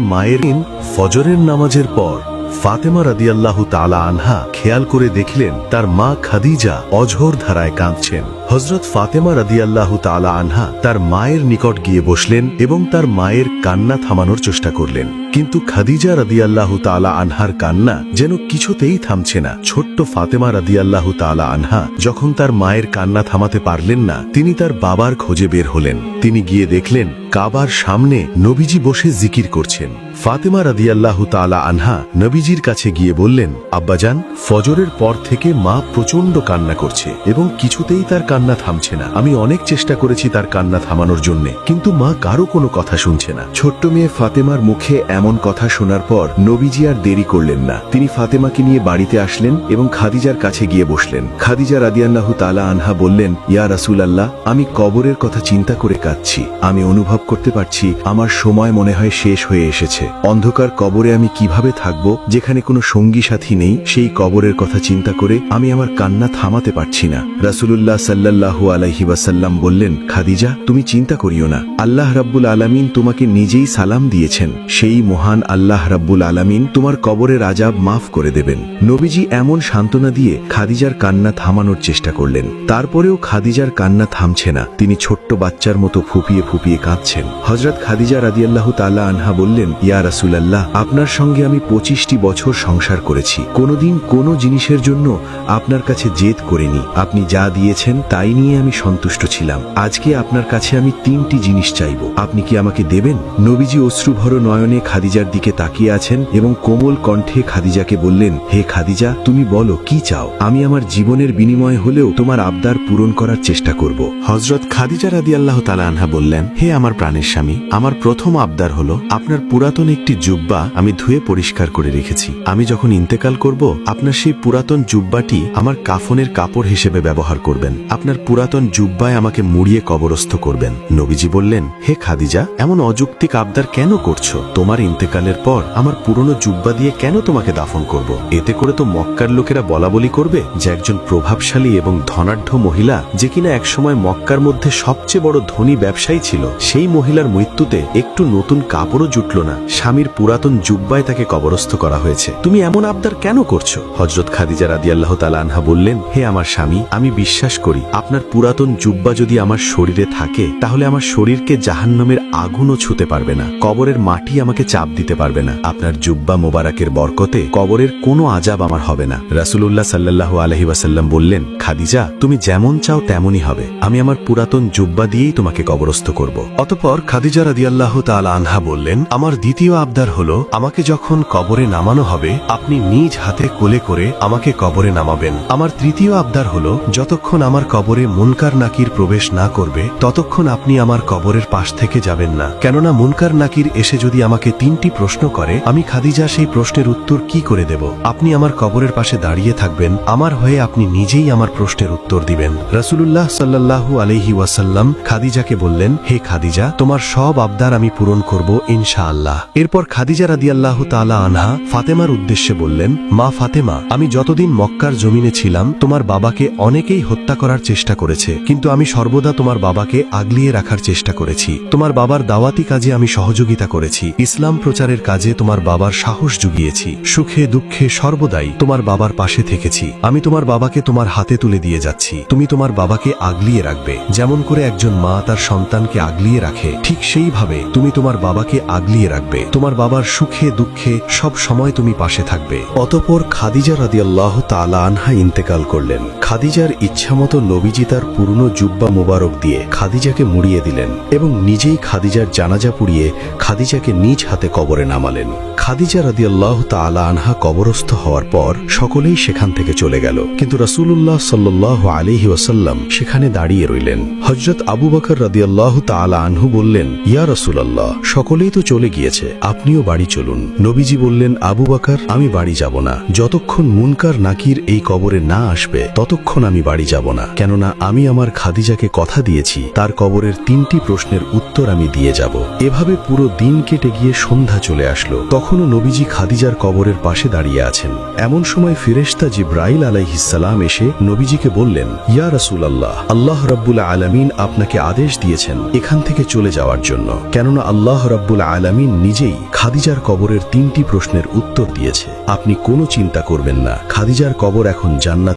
মায়ের দিন ফজরের নামাজের পর ফাতেমা রাদিয়াল্লাহু তাআলা আনহা খেয়াল করে দেখলেন তার মা খাদিজা অঝোর ধারায় কাঁদছেন। হজরত ফাতেমা রাদিয়াল্লাহু তাআলা আনহা তার মায়ের নিকট গিয়ে বসলেন এবং তার মায়ের কান্না থামানোর চেষ্টা করলেন। কিন্তু খাদিজা রাদিয়াল্লাহু তালা আনহার কান্না যেন কিছুতেই থামছে না। ছোট্ট ফাতেমা রাদিয়াল্লাহু তালা আনহা যখন তার মায়ের কান্না থামাতে পারলেন না, তিনি তার বাবার খোঁজে বের হলেন। তিনি গিয়ে দেখলেন কাবার সামনে নবীজি বসে জিকির করছেন। ফাতেমা রাদিয়াল্লাহু তাআলা আনহা নবীজির কাছে গিয়ে বললেন, আব্বাজান, ফজরের পর থেকে মা প্রচণ্ড কান্না করছে এবং কিছুতেই তার কান্না থামছে না। আমি অনেক চেষ্টা করেছি তার কান্না থামানোর জন্য, কিন্তু মা কারও কোনো কথা শুনছে না। ছোট্ট মেয়ে ফাতেমার মুখে এমন কথা শোনার পর নবীজি আর দেরি করলেন না। তিনি ফাতেমাকে নিয়ে বাড়িতে আসলেন এবং খাদিজার কাছে গিয়ে বসলেন। খাদিজা রাদিয়াল্লাহু তালা আনহা বললেন, ইয়া রাসুল আল্লাহ আমি কবরের কথা চিন্তা করে কাঁদছি। আমি অনুভব করতে পারছি, আমার সময় মনে হয় শেষ হয়ে এসেছে। অন্ধকার কবরে আমি কীভাবে থাকব, যেখানে কোনো সঙ্গী সাথী নেই, সেই কবরের কথা চিন্তা করে আমি আমার কান্না থামাতে পারছি না। রাসুলুল্লাহ সাল্লাল্লাহু আলাইহি ওয়াসাল্লাম বললেন, খাদিজা, তুমি চিন্তা করিও না। আল্লাহ রাব্বুল আলামিন তোমাকে নিজেই সালাম দিয়েছেন। সেই মহান আল্লাহ রাব্বুল আলামিন তোমার কবরের আজাব মাফ করে দেবেন। নবীজি এমন সান্ত্বনা দিয়ে খাদিজার কান্না থামানোর চেষ্টা করলেন। তারপরেও খাদিজার কান্না থামছে না। তিনি ছোট্ট বাচ্চার মতো ফুপিয়ে ফুপিয়ে কাঁদছেন। হজরত খাদিজা রাদিয়াল্লাহু তাআলা আনহা বললেন, ইয়া রাসূলুল্লাহ, আপনার সঙ্গে আমি পঁচিশটি বছর সংসার করেছি। কোনোদিন কোনো জিনিসের জন্য আপনার কাছে জেদ করিনি। আপনি যা দিয়েছেন তাই নিয়ে আমি সন্তুষ্ট ছিলাম। আজকে আপনার কাছে আমি তিনটি জিনিস চাইব। আপনি কি আমাকে দেবেন? নবীজি অশ্রুভর নয়নে খাদিজার দিকে তাকিয়ে আছেন এবং কোমল কণ্ঠে খাদিজাকে বললেন, হে খাদিজা, তুমি বলো, কি চাও? আমি আমার জীবনের বিনিময় হলেও তোমার আবদার পূরণ করার চেষ্টা করব। হজরত খাদিজা রাদি আল্লাহ তালা আনহা বললেন, হে আমার প্রাণের স্বামী, আমার প্রথম আবদার হলো, আপনার পুরাতন একটি জুব্বা আমি ধুয়ে পরিষ্কার করে রেখেছি। আমি যখন ইন্তেকাল করব, আপনার সেই পুরাতন জুব্বাটি আমার কাফনের কাপড় হিসেবে ব্যবহার করবেন। আপনার পুরাতন জুব্বায় আমাকে মুড়িয়ে কবরস্থ করবেন। নবীজি বললেন, হে খাদিজা, এমন অযৌক্তিক আবদার কেন করছ? তোমার ইন্তেকালের পর আমার পুরনো জুব্বা দিয়ে কেন তোমাকে দাফন করব? এতে করে তো মক্কার লোকেরা বলা বলি করবে যে একজন প্রভাবশালী এবং ধনাঢ্য মহিলা, যে কিনা একসময় মক্কার মধ্যে সবচেয়ে বড় ধনী ব্যবসায়ী ছিল, সেই মহিলার মৃত্যুতে একটু নতুন কাপড়ও জুটল না। স্বামীর পুরাতন জুব্বায় তাকে কবরস্থ করা হয়েছে। তুমি এমন আবদার কেন করছ? হজরত খাদিজা রাদি আল্লাহ আনহা বললেন, হে আমার স্বামী, আমি বিশ্বাস করি, আপনার পুরাতন জুব্বা যদি আমার শরীরে থাকে, তাহলে আমার শরীরকে জাহান্নামের আগুনও ছুতে পারবে না। কবরের মাটি আমাকে চাপ দিতে পারবে না। আপনার জুব্বা মোবারকের বরকতে কবরের কোনো আজাব আমার হবে না। রাসুলুল্লাহ সাল্লাহ আলহি ওয়াসাল্লাম বললেন, খাদিজা, তুমি যেমন চাও তেমনই হবে। আমি আমার পুরাতন জুব্বা দিয়েই তোমাকে কবরস্থ করব। অতপর খাদিজা রাদিয়াল্লাহ তাআলা আনহা বললেন, আমার দ্বিতীয় আবদার হলো, আমাকে যখন কবরে নামানো হবে, আপনি নিজ হাতে কোলে করে আমাকে কবরে নামাবেন। আমার তৃতীয় আবদার হলো, যতক্ষণ আমার কবরে মুনকার নাকির প্রবেশ না করবে, ততক্ষণ আপনি আমার কবরের পাশ থেকে যাবেন না। কেননা মুনকার নাকির এসে যদি আমাকে তিনটি প্রশ্ন করে, আমি খাদিজা সেই প্রশ্নের উত্তর কি করে দেব? আপনি আমার কবরের পাশে দাঁড়িয়ে থাকবেন, আমার হয়ে আপনি নিজেই আমার প্রশ্নের উত্তর দিবেন। রাসুলুল্লাহ সাল্লাল্লাহু আলহি ওয়াসাল্লাম খাদিজাকে বললেন, হে খাদিজা তোমার সব আবদার আমি পূরণ করব ইনশাআল্লাহ। এরপর খাদিজা রাদিয়াল্লাহ তাআলা আনহা ফাতেমার উদ্দেশ্যে বললেন, মা ফাতেমা, আমি যতদিন মক্কার জমিনে ছিলাম, তোমার বাবাকে অনেকেই হত্যা করার চেষ্টা করেছে, কিন্তু আমি সর্বদা তোমার বাবাকে আগলিয়ে রাখার চেষ্টা করেছি। তোমার বাবার দাওয়াতি কাজে আমি সহযোগিতা করেছি, ইসলাম প্রচারের কাজে তোমার বাবার সাহস জুগিয়েছি, সুখে দুঃখে সর্বদাই তোমার বাবার পাশে থেকেছি। আমি তোমার বাবাকে তোমার হাতে তুলে দিয়ে যাচ্ছি, তুমি তোমার বাবাকে আগলিয়ে রাখবে, যেমন করে একজন মা তার সন্তানকে আগলিয়ে রাখে। ঠিক সেইভাবে তুমি তোমার বাবাকে আগলিয়ে রাখবে। তোমার বাবার সুখে, দুঃখে সব সময় তুমি পাশে থাকবে। অতপর খাদিজা রাদিয়াল্লাহ তাআলা আনহা ইন্তেকাল করলেন। খাদিজার ইচ্ছামতো নবীজি তার পুরনো জুব্বা মোবারক দিয়ে খাদিজাকে মুড়িয়ে দিলেন এবং নিজেই খাদিজার জানাজা পুড়িয়ে খাদিজাকে নিজ হাতে কবরে নামালেন। খাদিজা রাদিয়াল্লাহ তাআলা আনহা কবরস্থ হওয়ার পর সকলেই সেখান থেকে চলে গেল। কিন্তু রাসূলুল্লাহ সাল্লাহ আলিহি ওয়াসাল্লাম সেখানে দাঁড়িয়ে রইলেন। হজরত আবু বকর রাদিয়াল্লাহ তাআলা আনহু বললেন, ইয়া রাসূলুল্লাহ, সকলেই তো চলে গিয়েছে, আপনিও বাড়ি চলুন। নবীজি বললেন, আবু বকর, আমি বাড়ি যাব না। যতক্ষণ মুনকার নাকির এই কবরে না আসবে, ততক্ষণ আমি বাড়ি যাব না। কেননা আমি আমার খাদিজাকে কথা দিয়েছি, তার কবরের তিনটি প্রশ্নের উত্তর আমি দিয়ে যাব। এভাবে পুরো দিন কেটে গিয়ে সন্ধ্যা চলে আসলো। তখনও নবীজি খাদিজার কবরের পাশে দাঁড়িয়ে আছেন। এমন সময় ফিরেশতা জিব্রাইল আলাইহিসালাম এসে নবীজিকে বললেন, ইয়া রাসূল আল্লাহ আল্লাহ রব্বুল আলমিন আপনাকে আদেশ দিয়েছেন, এখান থেকে চলে যাওয়ার জন্য। কেননা আল্লাহ রাব্বুল আলমিন নিজেই খাদিজার কবরের তিনটি প্রশ্নের উত্তর দিয়েছে। আপনি কোনো চিন্তা করবেন না। খাদিজার কবর এখন জান্নাত